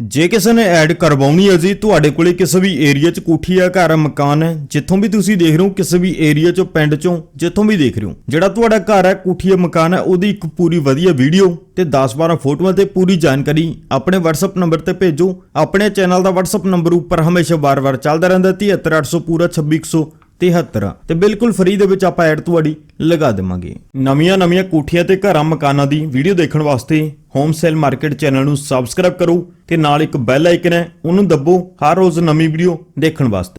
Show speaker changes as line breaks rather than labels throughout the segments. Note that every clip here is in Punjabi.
ਜੇ ਕਿਸੇ ਨੇ ਐਡ ਕਰਵਾਉਣੀ ਹੈ ਜੀ ਤੁਹਾਡੇ ਕੋਲੇ ਕਿਸੇ ਵੀ ਏਰੀਆ 'ਚ ਕੋਠੀ ਆ ਘਰ ਆ, ਮਕਾਨ ਹੈ ਜਿੱਥੋਂ ਵੀ ਤੁਸੀਂ ਦੇਖ ਰਹੇ ਹੋ ਕਿਸੇ ਵੀ ਏਰੀਆ 'ਚੋਂ ਪਿੰਡ 'ਚੋਂ ਜਿੱਥੋਂ ਵੀ ਦੇਖ ਰਹੇ ਹੋ ਜਿਹੜਾ ਤੁਹਾਡਾ ਘਰ ਹੈ ਕੋਠੀ ਆ ਮਕਾਨ ਹੈ ਉਹਦੀ ਇੱਕ ਪੂਰੀ ਵਧੀਆ ਵੀਡੀਓ ਤੇ 10-12 ਫੋਟੋਆਂ ਤੇ ਪੂਰੀ ਜਾਣਕਾਰੀ ਆਪਣੇ WhatsApp ਨੰਬਰ ਤੇ ਭੇਜੋ। ਆਪਣੇ ਚੈਨਲ ਦਾ WhatsApp ਨੰਬਰ ਉੱਪਰ ਹਮੇਸ਼ਾ ਵਾਰ-ਵਾਰ ਚੱਲਦਾ ਰਹਿੰਦਾ 73800 ਪੂਰਾ 2600 73 ਤੇ ਬਿਲਕੁਲ ਫ੍ਰੀ ਦੇ ਵਿੱਚ ਆਪਾਂ ਐਡ ਤੁਹਾਡੀ ਲਗਾ ਦੇਵਾਂਗੇ। ਨਵੀਆਂ ਨਵੀਆਂ ਕੋਠੀਆਂ ਤੇ ਘਰਾਂ ਮਕਾਨਾਂ ਦੀ ਵੀਡੀਓ ਦੇਖਣ ਵਾਸਤੇ ਹੋਮ ਸੇਲ ਮਾਰਕੀਟ ਚੈਨਲ ਨੂੰ ਸਬਸਕ੍ਰਾਈਬ ਕਰੋ ਤੇ ਨਾਲ ਇੱਕ ਬੈਲ ਆਈਕਨ ਹੈ, ਉਹਨੂੰ ਦੱਬੋ ਹਰ ਰੋਜ਼ ਨਵੀਂ ਵੀਡੀਓ ਦੇਖਣ ਵਾਸਤੇ।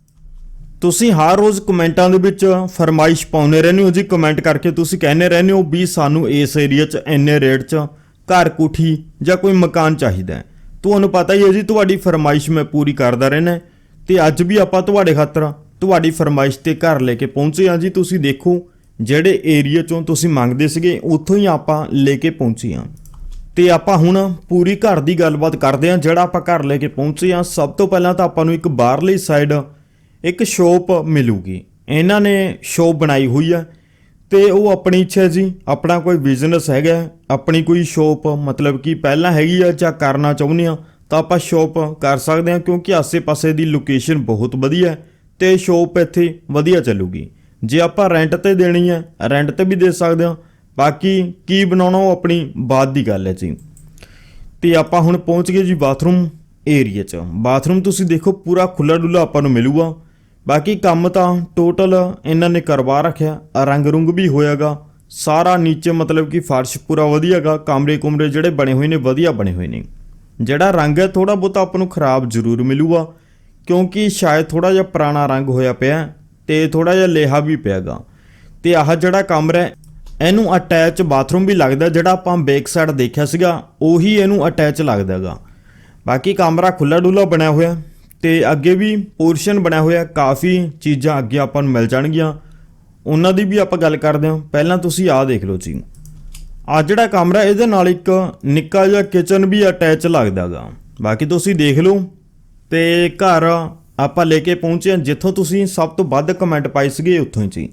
ਤੁਸੀਂ ਹਰ ਰੋਜ਼ ਕਮੈਂਟਾਂ ਦੇ ਵਿੱਚ ਫਰਮਾਇਸ਼ ਪਾਉਂਦੇ ਰਹਿੰਦੇ ਹੋ ਜੀ ਕਮੈਂਟ ਕਰਕੇ ਤੁਸੀਂ ਕਹਿੰਦੇ ਰਹਿੰਦੇ ਹੋ ਵੀ ਸਾਨੂੰ ਇਸ ਏਰੀਆ 'ਚ ਇੰਨੇ ਰੇਟ 'ਚ ਘਰ ਕੋਠੀ ਜਾਂ ਕੋਈ ਮਕਾਨ ਚਾਹੀਦਾ ਹੈ। ਤੁਹਾਨੂੰ ਪਤਾ ਹੀ ਹੈ ਜੀ, ਤੁਹਾਡੀ ਫਰਮਾਇਸ਼ ਮੈਂ ਪੂਰੀ ਕਰਦਾ ਰਹਿਣਾ ਤੇ ਅੱਜ ਵੀ ਆਪਾਂ ਤੁਹਾਡੇ ਖਾਤਰ ਤੁਹਾਡੀ ਫਰਮਾਇਸ਼ ਤੇ ਘਰ ਲੈ ਕੇ ਪਹੁੰਚੇ ਹਾਂ ਜੀ। ਤੁਸੀਂ ਦੇਖੋ, ਜਿਹੜੇ ਏਰੀਆ 'ਚੋਂ ਤੁਸੀਂ ਮੰਗਦੇ ਸੀਗੇ, ਉੱਥੋਂ ਹੀ ਆਪਾਂ ਲੈ ਕੇ ਪਹੁੰਚੇ ਹਾਂ। ਤੇ ਆਪਾਂ ਹੁਣ ਪੂਰੀ ਘਰ ਦੀ ਗੱਲਬਾਤ ਕਰਦੇ ਹਾਂ, ਜਿਹੜਾ ਆਪਾਂ ਘਰ ਲੈ ਕੇ ਪਹੁੰਚੇ ਹਾਂ। ਸਭ ਤੋਂ ਪਹਿਲਾਂ ਤਾਂ ਆਪਾਂ ਨੂੰ ਇੱਕ ਬਾਹਰਲੀ ਸਾਈਡ ਇੱਕ ਸ਼ੋਪ ਮਿਲੂਗੀ। ਇਹਨਾਂ ਨੇ ਸ਼ੋਪ ਬਣਾਈ ਹੋਈ ਹੈ ਤੇ ਉਹ ਆਪਣੀ ਇੱਛਾ ਜੀ, ਆਪਣਾ ਕੋਈ ਬਿਜ਼ਨਸ ਹੈਗਾ, ਆਪਣੀ ਕੋਈ ਸ਼ੋਪ ਮਤਲਬ ਕਿ ਪਹਿਲਾਂ ਹੈਗੀ ਆ ਜਾਂ ਕਰਨਾ ਚਾਹੁੰਦੇ ਆ ਤਾਂ ਆਪਾਂ ਸ਼ੋਪ ਕਰ ਸਕਦੇ ਹਾਂ, ਕਿਉਂਕਿ ਆਸੇ-ਪਾਸੇ ਦੀ ਲੋਕੇਸ਼ਨ ਬਹੁਤ ਵਧੀਆ ਹੈ। ਤੇ ਸ਼ੋਪ ਇੱਥੇ ਵਧੀਆ ਚੱਲੂਗੀ। ਜੇ ਆਪਾਂ ਰੈਂਟ ਤੇ ਦੇਣੀ ਹੈ ਰੈਂਟ ਤੇ ਵੀ ਦੇ ਸਕਦੇ ਹਾਂ। ਬਾਕੀ ਕੀ ਬਣਾਉਣਾ ਉਹ ਆਪਣੀ ਬਾਤ ਦੀ ਗੱਲ ਹੈ ਜੀ। ਤੇ ਆਪਾਂ ਹੁਣ ਪਹੁੰਚ ਗਏ ਜੀ ਬਾਥਰੂਮ ਏਰੀਆ 'ਚ। ਬਾਥਰੂਮ ਤੁਸੀਂ ਦੇਖੋ ਪੂਰਾ ਖੁੱਲਾ ਡੁੱਲਾ ਆਪਾਂ ਨੂੰ ਮਿਲੂਗਾ। ਬਾਕੀ ਕੰਮ ਤਾਂ ਟੋਟਲ ਇਹਨਾਂ ਨੇ ਕਰਵਾ ਰੱਖਿਆ। ਰੰਗ ਰੁੰਗ ਵੀ ਹੋਇਆਗਾ। ਸਾਰਾ ਨੀਚੇ ਮਤਲਬ ਕਿ ਫਰਸ਼ ਪੂਰਾ ਵਧੀਆਗਾ। ਕਮਰੇ ਕੁਮਰੇ ਜਿਹੜੇ ਬਣੇ ਹੋਏ ਨੇ, ਵਧੀਆ ਬਣੇ ਹੋਏ ਨੇ। ਜਿਹੜਾ ਰੰਗ ਹੈ ਥੋੜਾ ਬਹੁਤਾ ਆਪਾਂ ਨੂੰ ਖਰਾਬ ਜ਼ਰੂਰ ਮਿਲੂਗਾ। ਕਿਉਂਕਿ ਸ਼ਾਇਦ ਥੋੜਾ ਜਿਹਾ ਪੁਰਾਣਾ ਰੰਗ ਹੋਇਆ ਪਿਆ ਹੈ ਤੇ ਥੋੜਾ ਜਿਹਾ ਲੇਹਾ ਵੀ ਪਿਆਗਾ। ਤੇ ਆਹ ਜਿਹੜਾ ਕਮਰਾ ਇਹਨੂੰ ਅਟੈਚ ਬਾਥਰੂਮ ਵੀ ਲੱਗਦਾ, ਜਿਹੜਾ ਆਪਾਂ ਬੈਕ ਸਾਈਡ ਦੇਖਿਆ ਸੀਗਾ, ਉਹੀ ਇਹਨੂੰ ਅਟੈਚ ਲੱਗਦਾਗਾ। ਬਾਕੀ ਕਮਰਾ ਖੁੱਲਾ ਡੁੱਲਾ ਬਣਿਆ ਹੋਇਆ ਤੇ ਅੱਗੇ ਵੀ ਪੋਰਸ਼ਨ ਬਣਿਆ ਹੋਇਆ, ਕਾਫੀ ਚੀਜ਼ਾਂ ਅੱਗੇ ਆਪਾਂ ਨੂੰ ਮਿਲ ਜਾਣਗੀਆਂ। ਉਹਨਾਂ ਦੀ ਵੀ ਆਪਾਂ ਗੱਲ ਕਰਦੇ ਹਾਂ। ਪਹਿਲਾਂ ਤੁਸੀਂ ਆਹ ਦੇਖ ਲਓ ਜੀ। ਆ ਜਿਹੜਾ ਕਮਰਾ, ਇਹਦੇ ਨਾਲ ਇੱਕ ਨਿੱਕਾ ਜਿਹਾ ਕਿਚਨ ਵੀ ਅਟੈਚ ਲੱਗਦਾਗਾ। ਬਾਕੀ ਤੁਸੀਂ ਦੇਖ ਲਓ। ਤੇ ਘਰ ਆਪਾਂ ਲੈ ਕੇ ਪਹੁੰਚੇ ਹਾਂ, ਜਿੱਥੋਂ ਤੁਸੀਂ ਸਭ ਤੋਂ ਵੱਧ ਕਮੈਂਟ ਪਾਈ ਸੀਗੇ ਉੱਥੋਂ ਹੀ ਸੀ।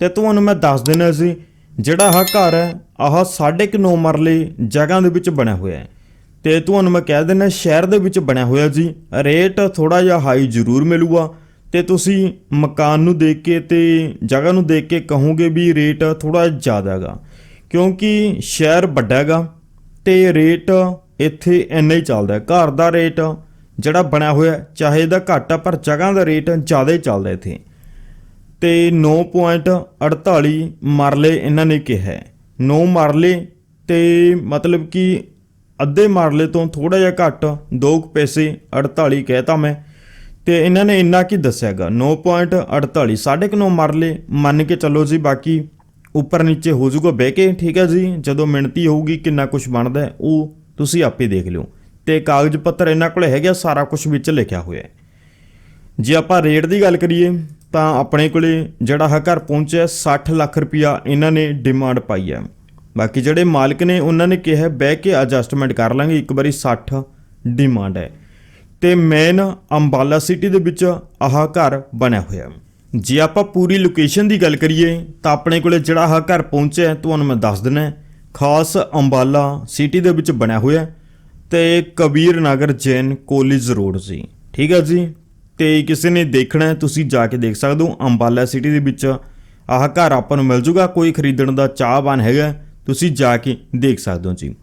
ਤੇ ਤੁਹਾਨੂੰ ਮੈਂ ਦੱਸ ਦਿੰਦਾ ਸੀ, ਜਿਹੜਾ ਆਹ ਘਰ ਹੈ, ਆਹ 9.5 ਮਰਲੇ ਜਗ੍ਹਾ ਦੇ ਵਿੱਚ ਬਣਿਆ ਹੋਇਆ ਹੈ। ਤੇ ਤੁਹਾਨੂੰ ਮੈਂ ਕਹਿ ਦਿੰਦਾ, ਸ਼ਹਿਰ ਦੇ ਵਿੱਚ ਬਣਿਆ ਹੋਇਆ ਜੀ, ਰੇਟ ਥੋੜਾ ਜਿਹਾ ਹਾਈ ਜ਼ਰੂਰ ਮਿਲੂਗਾ। ਤੇ ਤੁਸੀਂ ਮਕਾਨ ਨੂੰ ਦੇਖ ਕੇ ਤੇ ਜਗ੍ਹਾ ਨੂੰ ਦੇਖ ਕੇ ਕਹੋਗੇ ਵੀ ਰੇਟ ਥੋੜਾ ਜ਼ਿਆਦਾ ਹੈਗਾ। ਕਿਉਂਕਿ ਸ਼ਹਿਰ ਵੱਡਾ ਹੈਗਾ ਤੇ ਰੇਟ ਇੱਥੇ ਇੰਨਾ ਹੀ ਚੱਲਦਾ ਘਰ ਦਾ ਰੇਟ ਜਿਹੜਾ ਬਣਿਆ ਹੋਇਆ ਚਾਹੇ ਇਹਦਾ ਘੱਟ ਆ, ਪਰ ਜਗ੍ਹਾ ਦਾ ਰੇਟ ਜ਼ਿਆਦਾ ਹੀ ਚੱਲਦਾ ਇੱਥੇ। ਤੇ 9.48 ਮਰਲੇ ਇਹਨਾਂ ਨੇ ਕਿਹਾ ਹੈ। 9 ਮਰਲੇ ਤੇ ਮਤਲਬ ਕਿ ਅੱਧੇ ਮਰਲੇ ਤੋਂ ਥੋੜਾ ਜਿਹਾ ਘੱਟ 2 ਪੈਸੇ 48 ਕਹਿਤਾ ਮੈਂ। ਤੇ ਇਹਨਾਂ ਨੇ ਇੰਨਾ ਕੀ ਦੱਸਿਆਗਾ 9.48 9.5 ਮਰਲੇ ਮੰਨ ਕੇ ਚੱਲੋ ਜੀ, ਬਾਕੀ ਉੱਪਰ ਨੀਚੇ ਹੋ ਜਾਊਗਾ, ਬਹਿ ਕੇ, ਠੀਕ ਹੈ ਜੀ? ਜਦੋਂ ਮਿਣਤੀ ਹੋਊਗੀ, ਕਿੰਨਾ ਕੁਝ ਬਣਦਾ ਉਹ ਤੁਸੀਂ ਆਪੇ ਦੇਖ ਲਿਓ। ਤੇ ਕਾਗਜ਼ ਪੱਤਰ ਇਹਨਾਂ ਕੋਲ ਹੈਗਾ ਸਾਰਾ ਕੁਝ ਵਿੱਚ ਲਿਖਿਆ ਹੋਇਆ ਹੈ। ਜੇ ਆਪਾਂ ਰੇਟ ਦੀ ਗੱਲ ਕਰੀਏ, ਤਾਂ ਆਪਣੇ ਕੋਲੇ ਜਿਹੜਾ ਹੈ ਘਰ ਪਹੁੰਚਿਆ 60 ਲੱਖ ਰੁਪਇਆ ਇਹਨਾਂ ਨੇ ਡਿਮਾਂਡ ਪਾਈ ਹੈ। ਬਾਕੀ ਜਿਹੜੇ ਮਾਲਕ ਨੇ, ਉਹਨਾਂ ਨੇ ਕਿਹਾ ਬਹਿ ਕੇ ਐਡਜਸਟਮੈਂਟ ਕਰ ਲਾਂਗੇ, ਇੱਕ ਵਾਰੀ 60 ਡਿਮਾਂਡ ਹੈ। ਤੇ ਮੇਨ ਅੰਬਾਲਾ ਸਿਟੀ ਦੇ ਵਿੱਚ ਆਹ ਘਰ ਬਣਿਆ ਹੋਇਆ ਜੇ ਆਪਾਂ ਪੂਰੀ ਲੋਕੇਸ਼ਨ ਦੀ ਗੱਲ ਕਰੀਏ, ਤਾਂ ਆਪਣੇ ਕੋਲੇ ਜਿਹੜਾ ਆਹ ਘਰ ਪਹੁੰਚਿਆ ਤੁਹਾਨੂੰ ਮੈਂ ਦੱਸ ਦਿੰਦਾ ਖਾਸ ਅੰਬਾਲਾ ਸਿਟੀ ਦੇ ਵਿੱਚ ਬਣਿਆ ਹੋਇਆ ਤੇ ਕਬੀਰ ਨਗਰ ਜੈਨ ਕਾਲਜ ਰੋਡ ਸੀ। ਠੀਕ ਹੈ ਜੀ? ਤੇ ਕਿਸੇ ਨੇ ਦੇਖਣਾ ਹੈ, ਤੁਸੀਂ ਜਾ ਕੇ ਦੇਖ ਸਕਦੇ ਹੋ, ਅੰਬਾਲਾ ਸਿਟੀ ਦੇ ਵਿੱਚ ਆਹ ਘਰ ਆਪਾਂ ਨੂੰ ਮਿਲ ਜੂਗਾ, ਕੋਈ ਖਰੀਦਣ ਦਾ ਚਾਹਵਾਨ ਹੈਗਾ, ਤੁਸੀਂ ਜਾ ਕੇ ਦੇਖ ਸਕਦੇ ਹੋ ਜੀ।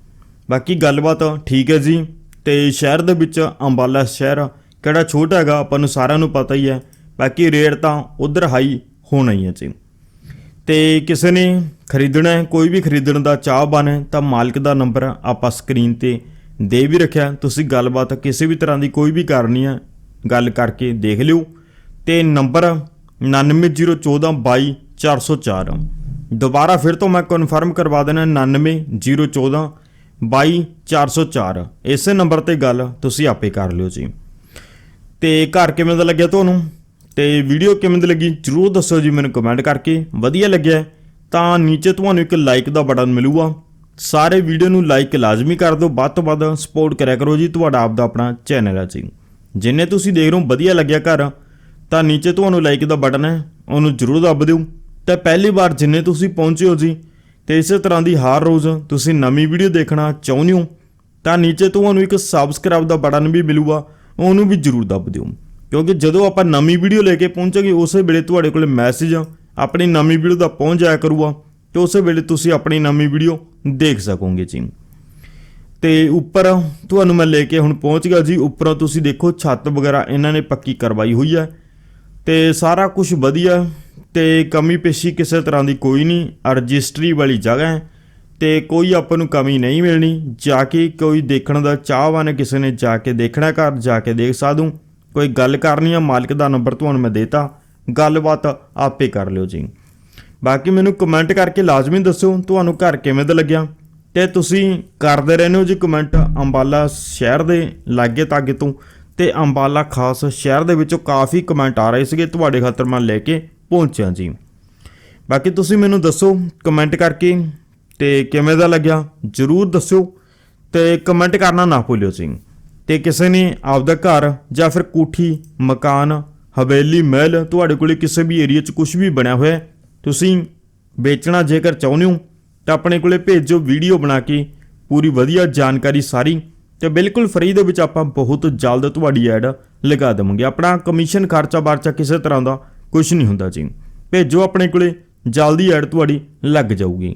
ਬਾਕੀ ਗੱਲਬਾਤ ਠੀਕ ਹੈ ਜੀ। ਤੇ ਸ਼ਹਿਰ ਦੇ ਵਿੱਚ ਅੰਬਾਲਾ ਸ਼ਹਿਰ ਕਿਹੜਾ ਛੋਟਾ ਹੈਗਾ, ਆਪਾਂ ਨੂੰ ਸਾਰਿਆਂ ਨੂੰ ਪਤਾ ਹੀ ਹੈ। ਬਾਕੀ ਰੇਟ ਤਾਂ ਉਧਰ ਹਾਈ ਹੋਣਾ ਹੀ ਹੈ ਜੀ। ਤੇ ਕਿਸੇ ਨੇ ਖਰੀਦਣਾ ਹੈ, ਕੋਈ ਵੀ ਖਰੀਦਣ ਦਾ ਚਾਹਵਾਨ ਹੈ, ਤਾਂ ਮਾਲਕ ਦਾ ਨੰਬਰ ਆਪਾਂ ਸਕਰੀਨ ਤੇ ਦੇ ਵੀ ਰੱਖਿਆ। ਤੁਸੀਂ ਗੱਲਬਾਤ ਕਿਸੇ ਵੀ ਤਰ੍ਹਾਂ ਦੀ ਕੋਈ ਵੀ ਕਰਨੀ ਹੈ ਗੱਲ ਕਰਕੇ ਦੇਖ ਲਿਓ। ਤੇ ਨੰਬਰ 9901422404 ਦੁਬਾਰਾ ਫਿਰ ਤੋਂ ਮੈਂ ਕਨਫਰਮ ਕਰਵਾ ਦੇਣਾ 9901422404 ਇਸੇ ਨੰਬਰ ਤੇ ਗੱਲ ਤੁਸੀਂ ਆਪੇ ਕਰ ਲਿਓ ਜੀ। ਤੇ ਘਰ ਕਿਵੇਂ ਦਾ ਲੱਗਿਆ ਤੁਹਾਨੂੰ? ਤੇ ਵੀਡੀਓ ਕਿਵੇਂ ਦੀ ਲੱਗੀ? ਜਰੂਰ ਦੱਸੋ ਜੀ ਮੈਨੂੰ ਕਮੈਂਟ ਕਰਕੇ। ਵਧੀਆ ਲੱਗਿਆ ਤਾਂ ਨੀਚੇ ਤੁਹਾਨੂੰ ਇੱਕ ਲਾਈਕ ਦਾ ਬਟਨ ਮਿਲੂਗਾ। ਸਾਰੇ ਵੀਡੀਓ ਨੂੰ ਲਾਈਕ ਲਾਜ਼ਮੀ ਕਰ ਦਿਓ, ਵੱਧ ਤੋਂ ਵੱਧ ਸਪੋਰਟ ਕਰਿਆ ਕਰੋ ਜੀ ਤੁਹਾਡਾ ਆਪ ਦਾ ਆਪਣਾ ਚੈਨਲ ਹੈ ਜੀ। ਜਿੰਨੇ ਤੁਸੀਂ ਦੇਖ ਰਹੇ ਹੋ ਵਧੀਆ ਲੱਗਿਆ ਘਰ, ਤਾਂ ਨੀਚੇ ਤੁਹਾਨੂੰ ਲਾਈਕ ਦਾ ਬਟਨ ਹੈ, ਉਹਨੂੰ ਜਰੂਰ ਦੱਬ ਦਿਓ। ਤੇ ਪਹਿਲੀ ਵਾਰ ਜਿੰਨੇ ਤੁਸੀਂ ਪਹੁੰਚੇ ਹੋ ਜੀ, ਤੇ ਇਸੇ ਤਰ੍ਹਾਂ ਦੀ ਹਰ ਰੋਜ਼ ਤੁਸੀਂ ਨਵੀਂ ਵੀਡੀਓ ਦੇਖਣਾ ਚਾਹੁੰਦੇ ਹੋ, ਤਾਂ ਨੀਚੇ ਤੁਹਾਨੂੰ ਇੱਕ ਸਬਸਕ੍ਰਾਈਬ ਦਾ ਬਟਨ ਵੀ ਮਿਲੂਗਾ, ਉਹਨੂੰ ਵੀ ਜ਼ਰੂਰ ਦੱਬ ਦਿਓ। ਕਿਉਂਕਿ ਜਦੋਂ ਆਪਾਂ ਨਵੀਂ ਵੀਡੀਓ ਲੈ ਕੇ ਪਹੁੰਚਾਂਗੇ, ਉਸੇ ਵੇਲੇ ਤੁਹਾਡੇ ਕੋਲ ਮੈਸੇਜ ਆਪਣੀ ਨਵੀਂ ਵੀਡੀਓ ਦਾ ਪਹੁੰਚ ਜਾਇਆ ਕਰੂਗਾ। ਤੇ ਉਸੇ ਵੇਲੇ ਤੁਸੀਂ ਆਪਣੀ ਨਵੀਂ ਵੀਡੀਓ ਦੇਖ ਸਕੋਗੇ ਜੀ। ਤੇ ਉੱਪਰ ਤੁਹਾਨੂੰ ਮੈਂ ਲੈ ਕੇ ਹੁਣ ਪਹੁੰਚ ਗਿਆ ਜੀ। ਉੱਪਰੋਂ ਤੁਸੀਂ ਦੇਖੋ ਛੱਤ ਵਗੈਰਾ ਇਹਨਾਂ ਨੇ ਪੱਕੀ ਕਰਵਾਈ ਹੋਈ ਹੈ। ਤੇ ਸਾਰਾ ਕੁਝ ਵਧੀਆ, ਤੇ ਕਮੀ ਪੇਸ਼ੀ ਕਿਸੇ ਤਰ੍ਹਾਂ ਦੀ ਕੋਈ ਨਹੀਂ। ਰਜਿਸਟਰੀ ਵਾਲੀ ਜਗ੍ਹਾ ਹੈ, ਤੇ ਕੋਈ ਆਪਾਂ ਨੂੰ ਕਮੀ ਨਹੀਂ ਮਿਲਣੀ। ਜਾ ਕੇ ਕੋਈ ਦੇਖਣ ਦਾ ਚਾਹਵਾਨ ਕਿਸੇ ਨੇ ਜਾ ਕੇ ਦੇਖਣਾ ਘਰ, ਜਾ ਕੇ ਦੇਖ ਸਕਦੂ ਕੋਈ ਗੱਲ ਕਰਨੀ ਆ, ਮਾਲਕ ਦਾ ਨੰਬਰ ਤੁਹਾਨੂੰ ਮੈਂ ਦੇਤਾ। ਗੱਲਬਾਤ ਆਪੇ ਕਰ ਲਿਓ ਜੀ। ਬਾਕੀ ਮੈਨੂੰ ਕਮੈਂਟ ਕਰਕੇ ਲਾਜ਼ਮੀ ਦੱਸਿਓ ਤੁਹਾਨੂੰ ਘਰ ਕਿਵੇਂ ਦਾ ਲੱਗਿਆ? ਤੇ ਤੁਸੀਂ ਕਰਦੇ ਰਹਿੰਦੇ ਹੋ ਜੀ ਕਮੈਂਟ ਅੰਬਾਲਾ ਸ਼ਹਿਰ ਦੇ ਲਾਗੇ ਤਾਗੇ ਤੋਂ। ਤੇ ਅੰਬਾਲਾ ਖਾਸ ਸ਼ਹਿਰ ਦੇ ਵਿੱਚੋਂ ਕਾਫੀ ਕਮੈਂਟ ਆ ਰਹੇ ਸੀਗੇ, ਤੁਹਾਡੇ ਖਾਤਰ ਮੈਂ ਲੈ ਕੇ ਪਹੁੰਚਿਆ ਜੀ। ਬਾਕੀ ਤੁਸੀਂ ਮੈਨੂੰ ਦੱਸੋ ਕਮੈਂਟ ਕਰਕੇ ਤੇ ਕਿਵੇਂ ਦਾ ਲੱਗਿਆ, ਜਰੂਰ ਦੱਸਿਓ ਤੇ ਕਮੈਂਟ ਕਰਨਾ ਨਾ ਭੁੱਲਿਓ ਜੀ। ਤੇ ਕਿਸੇ ਨੇ ਆਪਦਾ ਘਰ ਜਾਂ ਫਿਰ ਕੋਠੀ, ਮਕਾਨ, ਹਵੇਲੀ, ਮਹਿਲ, ਤੁਹਾਡੇ ਕੋਲੇ ਕਿਸੇ ਵੀ ਏਰੀਆ 'ਚ ਕੁਝ ਵੀ ਬਣਿਆ ਹੋਇਆ ਤੁਸੀਂ ਵੇਚਣਾ ਜੇਕਰ ਚਾਹੁੰਦੇ ਹੋ, ਤਾਂ ਆਪਣੇ ਕੋਲੇ ਭੇਜੋ ਵੀਡੀਓ ਬਣਾ ਕੇ, ਪੂਰੀ ਵਧੀਆ ਜਾਣਕਾਰੀ ਸਾਰੀ, ਤੇ ਬਿਲਕੁਲ ਫ੍ਰੀ ਦੇ ਵਿੱਚ ਆਪਾਂ ਬਹੁਤ ਜਲਦ ਤੁਹਾਡੀ ਐਡ ਲਗਾ ਦੇਵਾਂਗੇ। ਆਪਣਾ ਕਮਿਸ਼ਨ ਖਰਚਾ ਬਾਰਚਾ ਕਿਸੇ ਤਰ੍ਹਾਂ ਦਾ ਕੁਝ ਨਹੀਂ ਹੁੰਦਾ ਜੀ। ਭੇਜੋ ਆਪਣੇ ਕੋਲੇ, ਜਲਦੀ ਐਡ ਤੁਹਾਡੀ ਲੱਗ ਜਾਊਗੀ।